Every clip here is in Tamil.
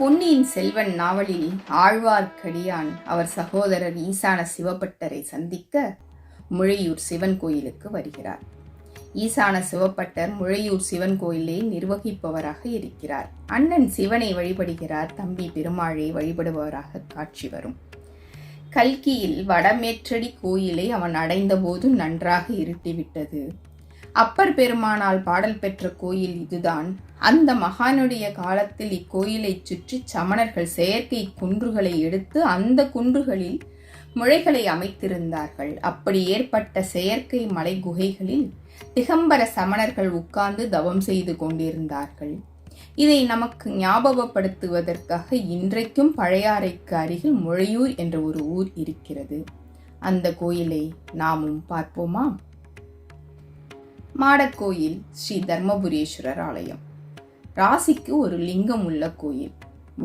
பொன்னியின் செல்வன் நாவலில் ஆழ்வார்க்கடியான் அவர் சகோதரர் ஈசான சிவபட்டரை சந்திக்க முழையூர் சிவன் கோயிலுக்கு வருகிறார். ஈசான சிவப்பட்டர் முழையூர் சிவன் கோயிலை நிர்வகிப்பவராக இருக்கிறார். அண்ணன் சிவனை வழிபடுகிறார் தம்பி பெருமாளை வழிபடுபவராக காட்சி வரும். கல்கியில் வடமேற்றடி கோயிலை அவன் அடைந்தபோது நன்றாக இருட்டிவிட்டது. அப்பர் பெருமானால் பாடல் பெற்ற கோயில் இதுதான். அந்த மகானுடைய காலத்தில் இக்கோயிலைச் சுற்றி சமணர்கள் செயற்கை குன்றுகளை எடுத்து அந்த குன்றுகளில் முளைகளை அமைத்திருந்தார்கள். அப்படி ஏற்பட்ட செயற்கை மலை குகைகளில் திகம்பர சமணர்கள் உட்கார்ந்து தவம் செய்து கொண்டிருந்தார்கள். இதை நமக்கு ஞாபகப்படுத்துவதற்காக இன்றைக்கும் பழையாறைக்கு அருகில் முழையூர் என்ற ஒரு ஊர் இருக்கிறது. அந்த கோயிலை நாமும் பார்ப்போமா? மாடக்கோயில் ஸ்ரீ தர்மபுரீஸ்வரர் ஆலயம். ராசிக்கு ஒரு லிங்கம் உள்ள கோயில்.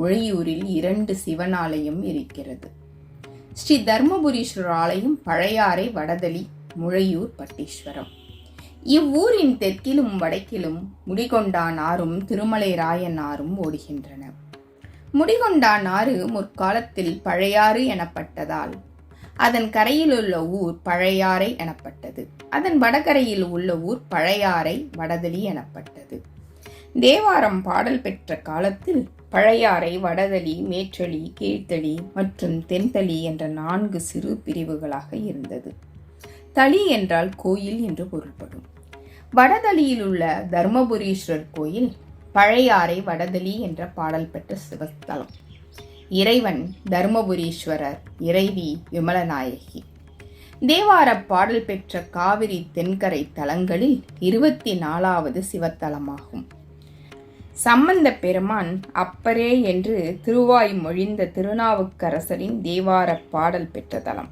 மொழியூரில் இரண்டு சிவன் ஆலயம் இருக்கிறது. ஸ்ரீ தர்மபுரீஸ்வரர் ஆலயம் பழையாறை வடதளி முழையூர் பட்டீஸ்வரம். இவ்வூரின் தெற்கிலும் வடக்கிலும் முடிகொண்டான் ஆறும் திருமலை ராயன் ஆறும் ஓடுகின்றன. முடிகொண்டான் ஆறு முற்காலத்தில் பழையாறு எனப்பட்டதால் அதன் கரையில் உள்ள ஊர் பழையாறை எனப்பட்டது. அதன் வடகரையில் உள்ள ஊர் பழையாறை வடதளி எனப்பட்டது. தேவாரம் பாடல் பெற்ற காலத்தில் பழையாறை வடதளி மேற்றளி கீழ்த்தளி மற்றும் தென்தளி என்ற நான்கு சிறு பிரிவுகளாக இருந்தது. தளி என்றால் கோயில் என்று பொருள்படும். வடதளியில் உள்ள தர்மபுரீஸ்வரர் கோயில் பழையாறை வடதளி என்ற பாடல் பெற்ற சிவஸ்தலம். இறைவன் தர்மபுரீஸ்வரர் இறைவி விமலநாயகி. தேவார பாடல் பெற்ற காவிரி தென்கரை தலங்களில் இருபத்தி நாலாவது சிவத்தலமாகும். சம்பந்த பெருமான் அப்பரே என்று திருவாய் மொழிந்த திருநாவுக்கரசரின் தேவார பாடல் பெற்ற தலம்.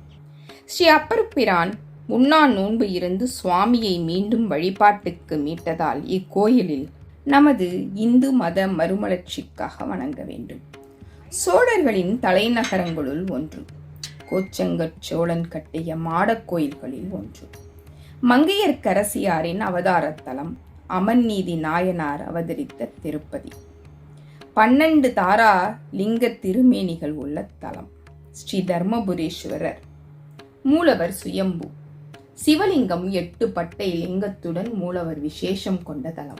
ஸ்ரீ அப்பர் பிரான் உண்ணா நோன்பு இருந்து சுவாமியை மீண்டும் வழிபாட்டுக்கு மீட்டதால் இக்கோயிலில் நமது இந்து மத மறுமலர்ச்சிக்காக வணங்க வேண்டும். சோழர்களின் தலைநகரங்களுள் ஒன்று கோச்சங்கட் சோழன் கட்டிய மாடக் கோயில்களில் ஒன்று. மங்கையர்க்கரசியாரின் அவதாரத்தலம் அமன்நீதி நாயனார் அவதரித்த திருப்பதி. பன்னெண்டு தாரா லிங்க திருமேனிகள் உள்ள தலம் ஸ்ரீ தர்மபுரீஸ்வரர். மூலவர் சுயம்பு. சிவலிங்கம் எட்டு பட்டை லிங்கத்துடன் மூலவர் விசேஷம் கொண்ட தலம்.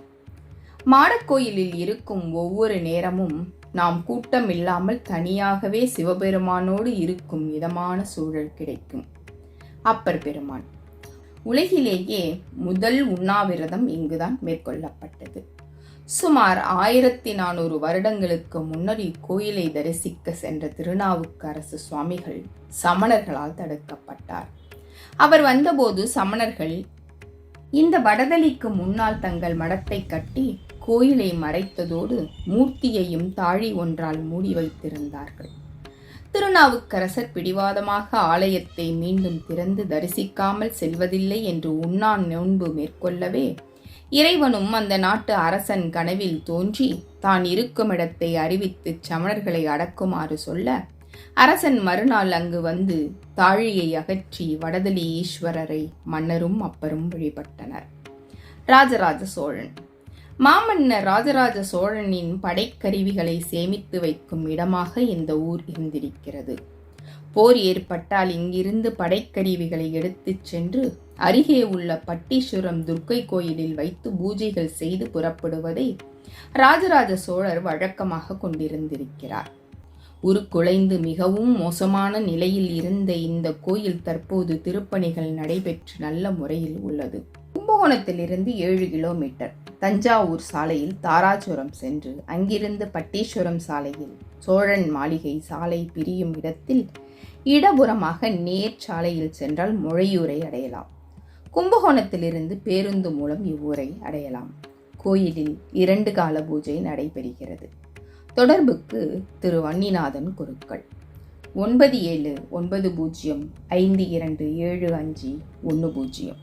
மாடக்கோயிலில் இருக்கும் ஒவ்வொரு நேரமும் நாம் கூட்டம் இல்லாமல் தனியாகவே சிவபெருமானோடு இருக்கும் இதமான சூழல் கிடைக்கும். அப்பர் பெருமான் உலகிலேயே முதல் உண்ணாவிரதம் இங்குதான் மேற்கொள்ளப்பட்டது. சுமார் ஆயிரத்தி நானூறு வருடங்களுக்கு முன்னர் இக்கோயிலை தரிசிக்க சென்ற திருநாவுக்கரசு சுவாமிகள் சமணர்களால் தடுக்கப்பட்டார். அவர் வந்தபோது சமணர்கள் இந்த வடதளிக்கு முன்னால் தங்கள் மடத்தை கட்டி கோயிலை மறைத்ததோடு மூர்த்தியையும் தாழி ஒன்றால் மூடி வைத்திருந்தார்கள். திருநாவுக்கரசர் பிடிவாதமாக ஆலயத்தை மீண்டும் திறந்து தரிசிக்காமல் செல்வதில்லை என்று உண்ணான் நோன்பு மேற்கொள்ளவே இறைவனும் அந்த நாட்டு அரசன் கனவில் தோன்றி தான் இருக்கும் இடத்தை அறிவித்து சமணர்களை அடக்குமாறு சொல்ல அரசன் மறுநாள் அங்கு வந்து தாழியை அகற்றி வடதலி ஈஸ்வரரை மன்னரும் அப்பரும் வழிபட்டனர். ராஜராஜ சோழன். மாமன்னர் ராஜராஜ சோழனின் படைக்கருவிகளை சேமித்து வைக்கும் இடமாக இந்த ஊர் இருந்திருக்கிறது. போர் ஏற்பட்டால் இங்கிருந்து படைக்கருவிகளை எடுத்துச் சென்று அருகே உள்ள பட்டீஸ்வரம் துர்க்கை கோயிலில் வைத்து பூஜைகள் செய்து புறப்படுவதை ராஜராஜ சோழர் வழக்கமாக கொண்டிருந்திருக்கிறார். உருக்குலைந்து மிகவும் மோசமான நிலையில் இருந்த இந்த கோயில் தற்போது திருப்பணிகள் நடைபெற்று நல்ல முறையில் உள்ளது. கும்பகோணத்திலிருந்து ஏழு கிலோமீட்டர். தஞ்சாவூர் சாலையில் தாராசுரம் சென்று அங்கிருந்து பட்டீஸ்வரம் சாலையில் சோழன் மாளிகை சாலை பிரியும் இடத்தில் இடபுறமாக நேர் சாலையில் சென்றால் முழையூரை அடையலாம். கும்பகோணத்திலிருந்து பேருந்து மூலம் இவ்வூரை அடையலாம். கோயிலில் இரண்டு கால பூஜை நடைபெறுகிறது. தொடர்புக்கு திரு வன்னிநாதன் குருக்கள். ஒன்பது ஏழு ஒன்பது பூஜ்ஜியம் ஐந்து இரண்டு ஏழு அஞ்சு ஒன்று பூஜ்ஜியம்.